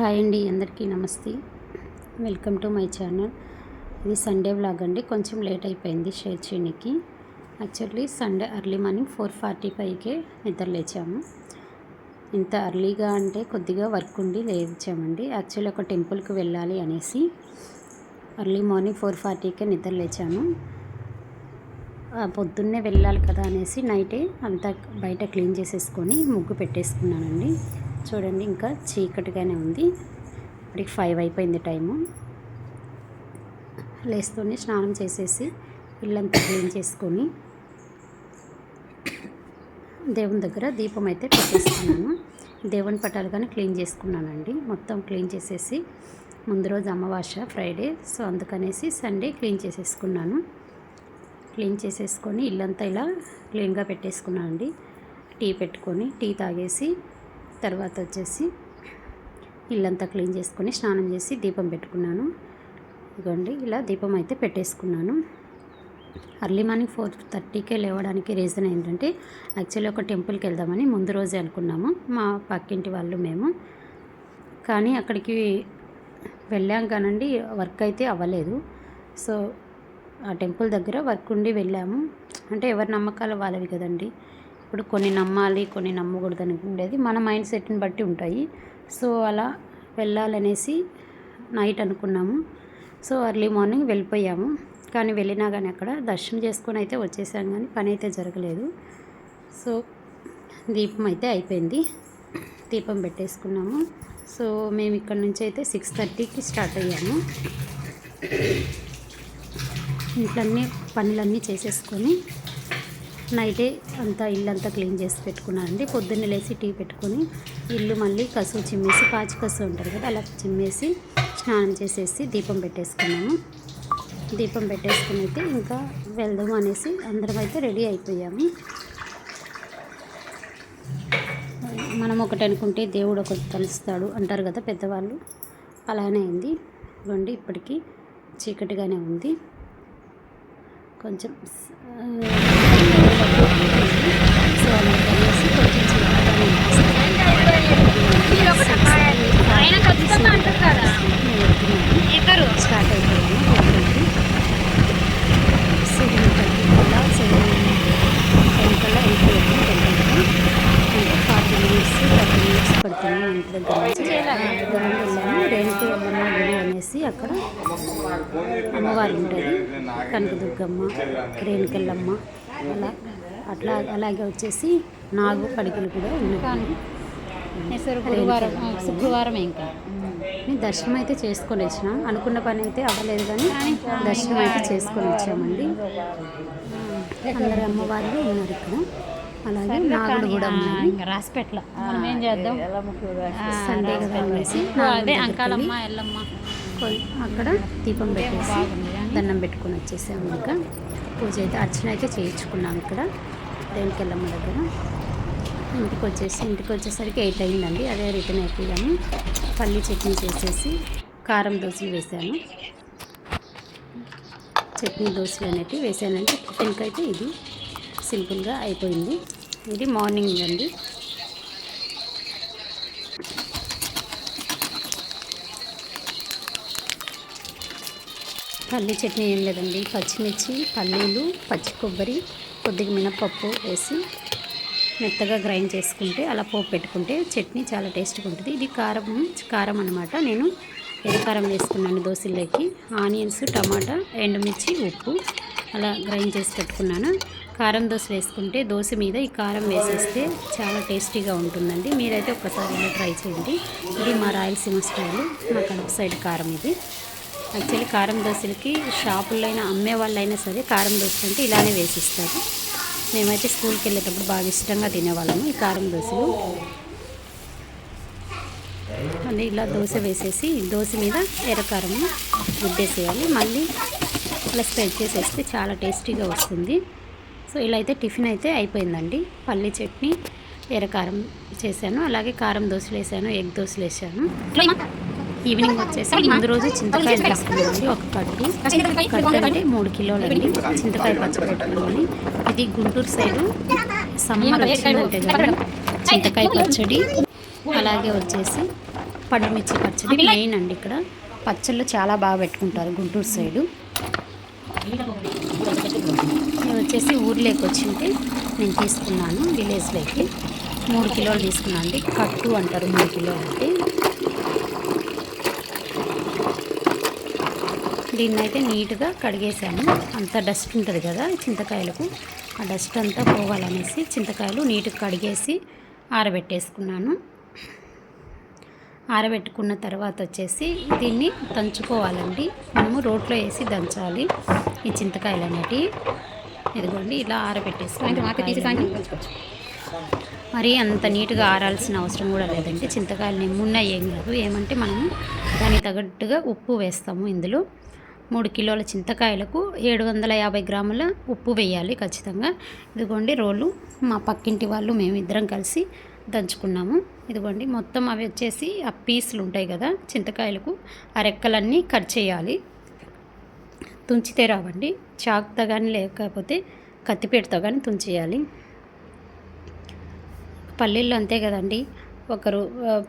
Hi అండి అందరికీ నమస్తే. Welcome to my channel. ఇది సండే వ్లాగ్ అండి కొంచెం లేట్ అయిపోయింది షేర్ చేయడానికి actually Sunday early morning four forty ఫైవ్కే నిద్ర లేచాము. ఇంత అర్లీగా అంటే కొద్దిగా వర్క్ ఉండి లేచామండి. యాక్చువల్లీ ఒక టెంపుల్కి వెళ్ళాలి అనేసి అర్లీ మార్నింగ్ ఫోర్ ఫార్టీకే నిద్రలేచాము పొద్దున్నే వెళ్ళాలి కదా అనేసి నైటే అంతా బయట క్లీన్ చేసేసుకొని ముగ్గు పెట్టేసుకున్నానండి. చూడండి ఇంకా చీకటిగానే ఉంది. ఇప్పటికి ఫైవ్ అయిపోయింది టైము లేస్తూనే స్నానం చేసేసి ఇల్లంతా క్లీన్ చేసుకొని దేవుని దగ్గర దీపం అయితే పెట్టేసుకున్నాను దేవుని పటాలు కానీ క్లీన్ చేసుకున్నానండి. మొత్తం క్లీన్ చేసేసి ముందు రోజు అమావాస్య ఫ్రైడే సో అందుకనేసి సండే క్లీన్ చేసేసుకున్నాను. క్లీన్ చేసేసుకొని ఇల్లంతా ఇలా క్లీన్గా పెట్టేసుకున్నానండి. టీ పెట్టుకొని టీ తాగేసి తర్వాత వచ్చేసి ఇల్లంతా క్లీన్ చేసుకొని స్నానం చేసి దీపం పెట్టుకున్నాను. ఇదిగోండి ఇలా దీపం అయితే పెట్టేసుకున్నాను. అర్లీ మార్నింగ్ ఫోర్ థర్టీకే లేవడానికి రీజన్ ఏంటంటే యాక్చువల్లీ ఒక టెంపుల్కి వెళ్దామని ముందు రోజే అనుకున్నాము. మా పక్కింటి వాళ్ళు మేము. కానీ అక్కడికి వెళ్ళాం కానండి వర్క్ అయితే అవ్వలేదు. సో ఆ టెంపుల్ దగ్గర వర్క్ ఉండి వెళ్ళాము. అంటే ఎవరి నమ్మకాలు వాళ్ళవి కదండి. ఇప్పుడు కొన్ని నమ్మాలి కొన్ని నమ్మకూడదు అని ఉండేది. మన మైండ్ సెట్ని బట్టి ఉంటాయి. సో అలా వెళ్ళాలనేసి నైట్ అనుకున్నాము. సో అర్లీ మార్నింగ్ వెళ్ళిపోయాము. కానీ వెళ్ళినా కానీ అక్కడ దర్శనం చేసుకొని అయితే వచ్చేసాం కానీ పని అయితే జరగలేదు. సో దీపం అయితే అయిపోయింది. దీపం పెట్టేసుకున్నాము. సో మేము ఇక్కడ నుంచి అయితే సిక్స్ థర్టీకి స్టార్ట్ అయ్యాము. ఇంట్లన్నీ పనులన్నీ చేసేసుకొని నైటే అంతా ఇల్లు అంతా క్లీన్ చేసి పెట్టుకున్నానండి పొద్దున్నే లేచి టీ పెట్టుకొని ఇల్లు మళ్ళీ కసు చిమ్మేసి పాచి కసు ఉంటుంది కదా అలా చిమ్మేసి స్నానం చేసేసి దీపం పెట్టేసుకున్నాము. దీపం పెట్టేసుకుని అయితే ఇంకా వెళ్దాం అనేసి అందరం అయితే రెడీ అయిపోయాము. మనం ఒకటి అనుకుంటే దేవుడు ఒకటి కలుస్తాడు అంటారు కదా పెద్దవాళ్ళు. అలానే అయింది. ఇవ్వండి ఇప్పటికీ చీకటిగానే ఉంది. కొంచెం సో అలా కలిసి కొంచెం స్టార్ట్ టెంపుల్కి సెవెన్ థర్టీ కల్లా సెవెన్ టెన్ కల్లా వెళ్ళిపోయాము టెంపుల్కి అంటే ఫార్టీ మినిట్స్ థర్టీ మినిట్స్ పడుతుంది ఇంటి దగ్గర నుంచి వెళ్ళాము అనేసి అక్కడ అమ్మవారు ఉంటుంది కనకదుర్గమ్మ రేణుకెళ్ళమ్మ అలా అట్లా అలాగే వచ్చేసి నాగు పడికలు కూడా ఉన్నాయి. గురువారం శుక్రవారం ఇంకా మేము. దర్శనం అయితే చేసుకొని వచ్చినాం. అనుకున్న పని అయితే అవ్వలేదు కానీ దర్శనం అయితే చేసుకొని వచ్చామండి. అందరు అమ్మవార్లు ఉన్నారు ఇక్కడ. అలాగే నాగుడు కూడా ఉన్నాయి రాసిపెట్ల మనం ఏం చేద్దాం? సండే కదా అనేసి అదే అంకాలమ్మ ఎల్లమ్మ. అక్కడ దీపం పెట్టేసి దండం పెట్టుకొని వచ్చేసాము ఇంకా. పూజ అయితే అర్చన అయితే చేయించుకున్నాం ఇక్కడ. దేనికెళ్ళమ్మ దగ్గర. ఇంటికి వచ్చేసి ఇంటికి వచ్చేసరికి ఎయిట్ అయిందండి. అదే రిటర్న్ అయిపోయాము. పల్లీ చట్నీ చేసేసి కారం దోశలు వేసాను. చట్నీ దోశలు అనేటివి వేసానండి. టిఫిన్కి అయితే ఇది సింపుల్గా అయిపోయింది. ఇది మార్నింగ్ అండి. పల్లీ చట్నీ ఏం లేదండి. పచ్చిమిర్చి పల్లీలు పచ్చి కొబ్బరి కొద్దిగా మినపప్పు వేసి మెత్తగా గ్రైండ్ చేసుకుంటే అలా పోపు పెట్టుకుంటే చట్నీ చాలా టేస్ట్గా ఉంటుంది. ఇది కారం కారం అనమాట నేను ఎర్రకారం వేసుకున్నాను దోశల్లోకి. ఆనియన్స్ టమాటా ఎండుమిర్చి ఉప్పు అలా గ్రైండ్ చేసి పెట్టుకున్నాను. కారం దోశ వేసుకుంటే దోశ మీద ఈ కారం వేసేస్తే చాలా టేస్టీగా ఉంటుందండి. మీరైతే ఒక్కసారి ట్రై చేయండి. ఇది మా రాయలసీమ స్టైల్. మా కడప సైడ్ కారం ఇది. యాక్చువల్లీ కారం దోశలకి షాపుల్లో అయినా అమ్మే వాళ్ళైనా సరే కారం దోశలు అంటే ఇలానే వేసిస్తారు. మేమైతే స్కూల్కి వెళ్ళేటప్పుడు బాగా ఇష్టంగా తినేవాళ్ళము ఈ కారం దోశలు. మళ్ళీ ఇలా దోశ వేసేసి దోశ మీద ఎర్రకారము గుద్దేసేయాలి మళ్ళీ ఇలా స్ప్రెడ్ చేసేస్తే చాలా టేస్టీగా వస్తుంది. సో ఇలా అయితే టిఫిన్ అయితే అయిపోయిందండి. పల్లి చట్నీ ఎర్రకారం చేశాను. అలాగే కారం దోశలు వేసాను ఎగ్ దోశలు వేసాను. ఈవినింగ్ వచ్చేసి ముందు రోజు చింతకాయ తీసుకున్నామండి ఒక కట్టు కట్టు అంటే మూడు కిలోలు అండి. చింతకాయ పచ్చడి ఇది గుంటూరు సైడు సమ్మర్ వచ్చిందంటే కదా చింతకాయ పచ్చడి. అలాగే వచ్చేసి పండుమిర్చి పచ్చడి మెయిన్ అండి ఇక్కడ. పచ్చళ్ళు చాలా బాగా పెట్టుకుంటారు గుంటూరు సైడు. నేను వచ్చేసి ఊర్లోకి వచ్చింటే నేను తీసుకున్నాను విలేజ్లోకి. మూడు కిలోలు తీసుకున్నాను అండి. కట్టు అంటారు మూడు కిలోలు అంటే. దీన్ని అయితే నీట్గా కడిగేసాను. అంత డస్ట్ ఉంటుంది కదా చింతకాయలకు. ఆ డస్ట్ అంతా పోవాలనేసి చింతకాయలు నీట్గా కడిగేసి ఆరబెట్టేసుకున్నాను. ఆరబెట్టుకున్న తర్వాత వచ్చేసి దీన్ని దంచుకోవాలండి. మనము రోట్లో వేసి దంచాలి ఈ చింతకాయలు అనేటివి ఇదిగోండి ఇలా ఆరబెట్టేసుకుని మరి అంత నీట్గా ఆరాల్సిన అవసరం కూడా లేదండి. చింతకాయలు నిమ్మున్న ఏం కాదు. ఏమంటే మనము దానికి తగ్గట్టుగా ఉప్పు వేస్తాము ఇందులో. మూడు కిలోల చింతకాయలకు ఏడు వందల యాభై గ్రాముల ఉప్పు వేయాలి ఖచ్చితంగా. ఇదిగోండి రోలు. మా పక్కింటి వాళ్ళు మేము ఇద్దరం కలిసి దంచుకున్నాము. ఇదిగోండి మొత్తం అవి వచ్చేసి ఆ పీసులు ఉంటాయి కదా చింతకాయలకు ఆ రెక్కలన్నీ కట్ చేయాలి. తుంచితే రావండి. చాకుతో కానీ లేకపోతే కత్తిపేటతో కానీ తుంచేయాలి. పల్లెల్లో అంతే కదండి. ఒకరు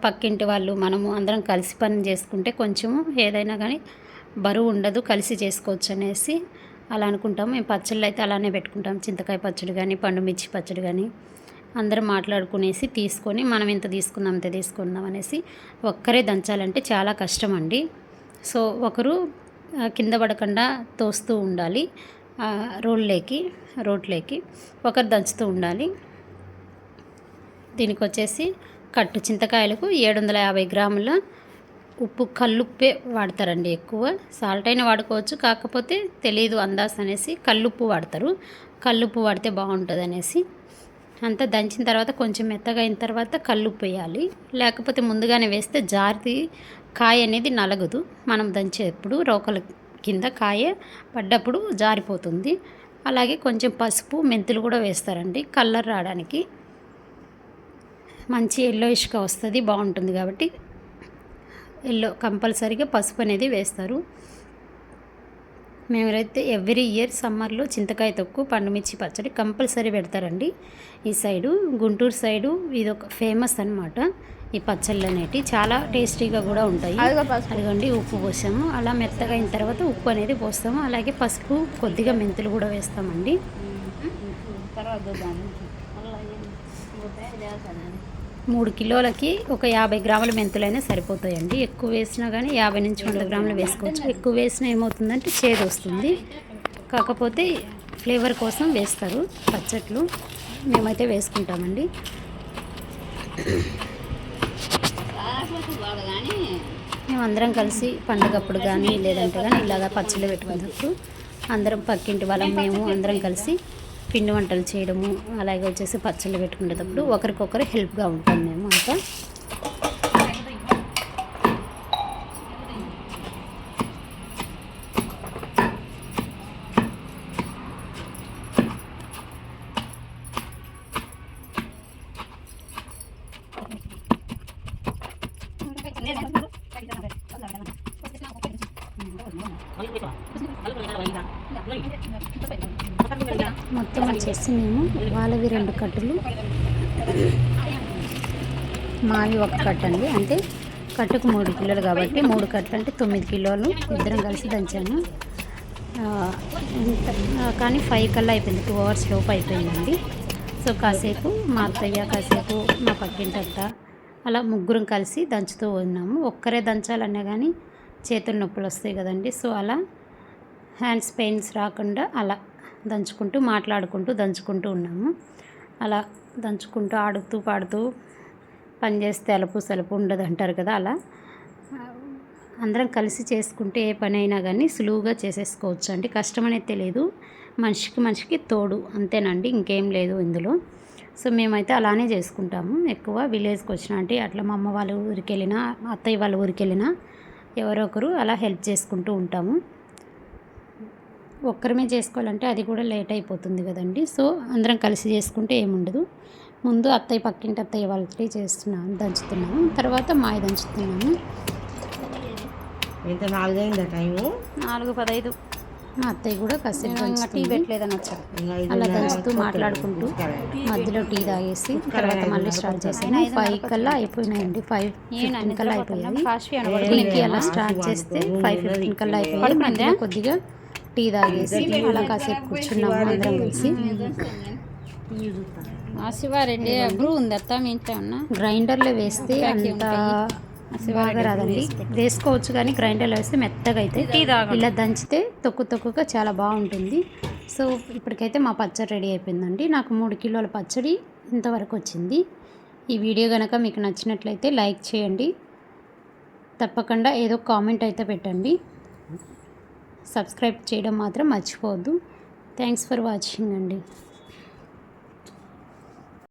పక్కింటి వాళ్ళు మనము అందరం కలిసి పని చేసుకుంటే కొంచెము ఏదైనా కానీ బరువు ఉండదు కలిసి చేసుకోవచ్చు అనేసి అలా అనుకుంటాం. మేము పచ్చళ్ళు అయితే అలానే పెట్టుకుంటాం. చింతకాయ పచ్చడి కానీ పండు మిర్చి పచ్చడి కానీ అందరం మాట్లాడుకునేసి తీసుకొని మనం ఎంత తీసుకుందాం అంత తీసుకుందాం అనేసి ఒక్కరే దంచాలంటే చాలా కష్టం అండి సో ఒకరు కింద పడకుండా తోస్తూ ఉండాలి. ఆ, రోడ్లేకి రోడ్లేకి ఒకరు దంచుతూ ఉండాలి. దీనికి వచ్చేసి కట్టు చింతకాయలకు ఏడు వందల యాభై గ్రాముల ఉప్పు కల్లుప్పే వాడతారండి ఎక్కువ. సాల్ట్ అయినా వాడుకోవచ్చు కాకపోతే తెలియదు అందాస్ అనేసి కల్లుప్పు వాడతారు. కల్లుప్పు వాడితే బాగుంటుంది అనేసి అంతా దంచిన తర్వాత కొంచెం మెత్తగా అయిన తర్వాత కల్లుప్పు వేయాలి. లేకపోతే ముందుగానే వేస్తే జారి కాయ అనేది నలగదు. మనం దంచేటప్పుడు రోకల కింద కాయ పడ్డప్పుడు జారిపోతుంది. అలాగే కొంచెం పసుపు మెంతులు కూడా వేస్తారండి కలర్ రావడానికి. మంచి ఎల్లోయిష్గా వస్తుంది బాగుంటుంది కాబట్టి ఎల్లో కంపల్సరీగా పసుపు అనేది వేస్తారు. మేమైతే ఎవ్రీ ఇయర్ సమ్మర్లో చింతకాయ తొక్కు పండుమిర్చి పచ్చడి కంపల్సరీ పెడతారండి. ఈ సైడు గుంటూరు సైడు ఇది ఒక ఫేమస్ అనమాట ఈ పచ్చళ్ళు అనేటివి చాలా టేస్టీగా కూడా ఉంటాయి. అదిగోండి ఉప్పు పోసాము. అలా మెత్తగా అయిన తర్వాత ఉప్పు అనేది పోస్తాము. అలాగే పసుపు కొద్దిగా మెంతులు కూడా వేస్తామండి. మూడు కిలోలకి ఒక యాభై గ్రాముల మెంతులైనా సరిపోతాయండి. ఎక్కువ వేసినా కానీ యాభై నుంచి వంద గ్రాములు వేసుకోవచ్చు. ఎక్కువ వేసినా ఏమవుతుందంటే చేదు వస్తుంది. కాకపోతే ఫ్లేవర్ కోసం వేస్తారు. పచ్చట్లు మేమైతే వేసుకుంటామండి. మేము అందరం కలిసి పండగప్పుడు కానీ లేదంటే కానీ ఇలాగా పచ్చళ్ళు పెట్టుకున్నప్పుడు అందరం పక్కింటి వాళ్ళం మేము అందరం కలిసి పిండి వంటలు చేయడము అలాగే వచ్చేసి పచ్చళ్ళు పెట్టుకునేటప్పుడు ఒకరికొకరు హెల్ప్గా ఉంటాం మేము అంతా. వచ్చేసి మేము వాళ్ళవి రెండు కట్టులు. మావి ఒక కట్ట అండి. అంటే కట్టుకు మూడు కిలోలు కాబట్టి మూడు కట్టలు అంటే తొమ్మిది కిలోలు. ఇద్దరం కలిసి దంచాను. కానీ ఫైవ్ కల్లా అయిపోయింది. టూ అవర్స్ లోపు అయిపోయిందండి. సో కాసేపు మా అత్తయ్య కాసేపు మా పక్కింటత్త అలా ముగ్గురం కలిసి దంచుతూ ఉన్నాము. ఒక్కరే దంచాలన్నా కానీ చేతులు నొప్పులు వస్తాయి కదండి. సో అలా హ్యాండ్స్ పెయిన్స్ రాకుండా అలా దంచుకుంటూ మాట్లాడుకుంటూ దంచుకుంటూ ఉన్నాము. అలా దంచుకుంటూ ఆడుతూ పాడుతూ పని చేస్తే అలుపు సలుపు ఉండదు అంటారు కదా అలా. అందరం కలిసి చేసుకుంటే ఏ పని అయినా కానీ సులువుగా చేసేసుకోవచ్చు అండి. కష్టం అనేది తెలియదు. మనిషికి మనిషికి తోడు అంతేనండి. ఇంకేం లేదు ఇందులో. సో మేమైతే అలానే చేసుకుంటాము. ఎక్కువ విలేజ్కి వచ్చిన అంటే అట్లా మా అమ్మ వాళ్ళ ఊరికి వెళ్ళినా అత్తయ్య వాళ్ళ ఊరికి వెళ్ళినా ఎవరో ఒకరు అలా హెల్ప్ చేసుకుంటూ ఉంటాము. ఒక్కరమే చేసుకోవాలంటే అది కూడా లేట్ అయిపోతుంది కదండి. సో అందరం కలిసి చేసుకుంటే ఏముండదు. ముందు అత్తయ్య పక్కింటి అత్తయ్య వాళ్ళకి చేస్తున్నాము దంచుతున్నాము తర్వాత మాయ దంచుతున్నాము ఎంత? నాలుగైందా టైము? నాలుగు పదైదు. మా అత్తయ్య కూడా కాసేపు టీ. పెట్టలేదని అలా దంచుతూ మాట్లాడుకుంటూ మధ్యలో టీ తాగేసి తర్వాత మళ్ళీ స్టార్ట్ చేసాను ఫైవ్ కల్లా అయిపోయినాయండి. ఫైవ్ ఫిఫ్టీన్ కల్లా అయిపోయాయి. టీకి అలా స్టార్ట్ చేస్తే ఫైవ్ ఫిఫ్టీన్ కల్లా మధ్యలో కొద్దిగా టీ తాగేసి అలా కాసేపు కూర్చున్నాము అందరం కలిసి. శివారెడ్డి బ్రూ ఉంది అత్త ఇంట్లో ఉన్నా గ్రైండర్లో వేస్తే అంత బాగా రాదండి. వేసుకోవచ్చు కానీ గ్రైండర్లో వేస్తే మెత్తగా అయితే ఇలా దంచితే తొక్కు తొక్కుగా చాలా బాగుంటుంది. సో ఇప్పటికైతే మా పచ్చడి రెడీ అయిపోయిందండి. నాకు మూడు కిలోల పచ్చడి ఇంతవరకు వచ్చింది. ఈ వీడియో కనుక మీకు నచ్చినట్లయితే లైక్ చేయండి. తప్పకుండా ఏదో కామెంట్ అయితే పెట్టండి. సబ్స్క్రైబ్ చేయడం మాత్రం మర్చిపోవద్దు. థ్యాంక్స్ ఫర్ వాచింగ్ అండి.